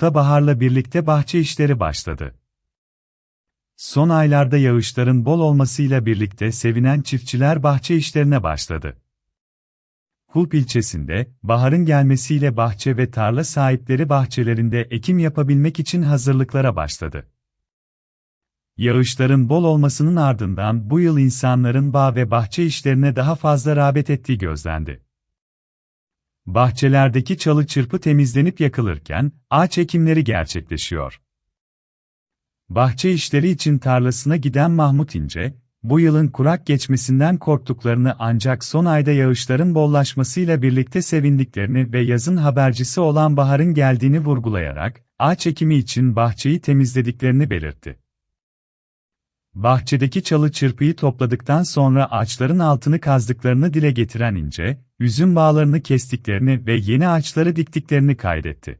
Mahmut'ta baharla birlikte bahçe işleri başladı. Son aylarda yağışların bol olmasıyla birlikte sevinen çiftçiler bahçe işlerine başladı. Kulp ilçesinde, baharın gelmesiyle bahçe ve tarla sahipleri bahçelerinde ekim yapabilmek için hazırlıklara başladı. Yağışların bol olmasının ardından bu yıl insanların bağ ve bahçe işlerine daha fazla rağbet ettiği gözlendi. Bahçelerdeki çalı çırpı temizlenip yakılırken, ağaç ekimleri gerçekleşiyor. Bahçe işleri için tarlasına giden Mahmut İnce, bu yılın kurak geçmesinden korktuklarını ancak son ayda yağışların bollaşmasıyla birlikte sevindiklerini ve yazın habercisi olan baharın geldiğini vurgulayarak, ağaç ekimi için bahçeyi temizlediklerini belirtti. Bahçedeki çalı çırpıyı topladıktan sonra ağaçların altını kazdıklarını dile getiren İnce, üzüm bağlarını kestiklerini ve yeni ağaçları diktiklerini kaydetti.